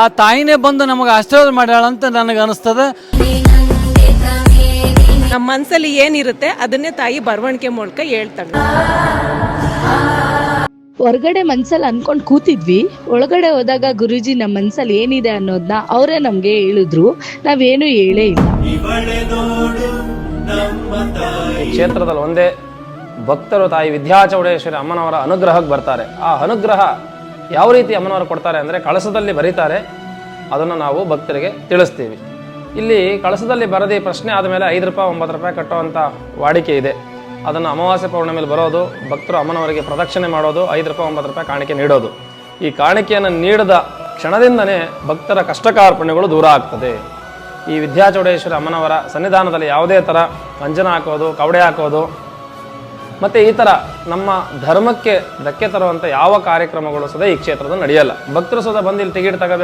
ಆ ತಾಯಿನೇ ಬಂದು ನಮಗೆ ಆಶೀರ್ವಾದ ಮಾಡ್ಯಾಳ ಅಂತ ನನಗೆ ಅನಿಸ್ತದೆ. ನಮ್ಮ ಮನಸ್ಸಲ್ಲಿ ಏನಿರುತ್ತೆ ಅದನ್ನೇ ತಾಯಿ ಬರವಣಿಗೆ ಮೂಲಕ ಹೇಳ್ತಾಳೆ. ಹೊರಗಡೆ ಮನ್ಸಲ್ಲಿ ಅನ್ಕೊಂಡು ಕೂತಿದ್ವಿ. ಒಳಗಡೆ ಹೋದಾಗ ಗುರುಜಿ ನಮ್ಮ ಮನ್ಸಲ್ಲಿ ಏನಿದೆ ಅನ್ನೋದನ್ನ ಅವರೇ ನಮ್ಗೆ ಹೇಳಿದ್ರು. ನಾವೇನು ಹೇಳೇ ಇಲ್ಲ. ಈ ಕ್ಷೇತ್ರದಲ್ಲಿ ಒಂದೇ ಭಕ್ತರು ತಾಯಿ ವಿದ್ಯಾಚೌಡೇಶ್ವರಿ ಅಮ್ಮನವರ ಅನುಗ್ರಹಕ್ಕೆ ಬರ್ತಾರೆ. ಆ ಅನುಗ್ರಹ ಯಾವ ರೀತಿ ಅಮ್ಮನವರು ಕೊಡ್ತಾರೆ ಅಂದರೆ ಕಳಸದಲ್ಲಿ ಬರೀತಾರೆ, ಅದನ್ನು ನಾವು ಭಕ್ತರಿಗೆ ತಿಳಿಸ್ತೀವಿ. ಇಲ್ಲಿ ಕಳಸದಲ್ಲಿ ಬರದಿ ಪ್ರಶ್ನೆ ಆದಮೇಲೆ ಐದು ರೂಪಾಯಿ, ಒಂಬತ್ತು ರೂಪಾಯಿ ಕಟ್ಟುವಂಥ ವಾಡಿಕೆ ಇದೆ. ಅದನ್ನು ಅಮಾವಾಸ್ಯೆ ಮೇಲೆ ಬರೋದು, ಭಕ್ತರು ಅಮ್ಮನವರಿಗೆ ಪ್ರದಕ್ಷಿಣೆ ಮಾಡೋದು, ಐದು ರೂಪಾಯಿ, ಒಂಬತ್ತು ರೂಪಾಯಿ ಕಾಣಿಕೆ ನೀಡೋದು. ಈ ಕಾಣಿಕೆಯನ್ನು ನೀಡಿದ ಕ್ಷಣದಿಂದನೇ ಭಕ್ತರ ಕಷ್ಟಕಾರ್ಪಣ್ಯಗಳು ದೂರ ಆಗ್ತದೆ. ಈ ವಿದ್ಯಾಚೌಡೇಶ್ವರಿ ಅಮ್ಮನವರ ಸನ್ನಿಧಾನದಲ್ಲಿ ಯಾವುದೇ ಥರ ಅಂಜನ ಹಾಕೋದು, ಕವಡೆ ಹಾಕೋದು ಮತ್ತು ಈ ಥರ ನಮ್ಮ ಧರ್ಮಕ್ಕೆ ಧಕ್ಕೆ ತರುವಂಥ ಯಾವ ಕಾರ್ಯಕ್ರಮಗಳು ಸದಾ ಈ ಕ್ಷೇತ್ರದಲ್ಲಿ ನಡೆಯಲ್ಲ. ಭಕ್ತರು ಸದಾ ಬಂದು ಇಲ್ಲಿ ಟಿಕೆಟ್ ತಗೋಬೇಕು.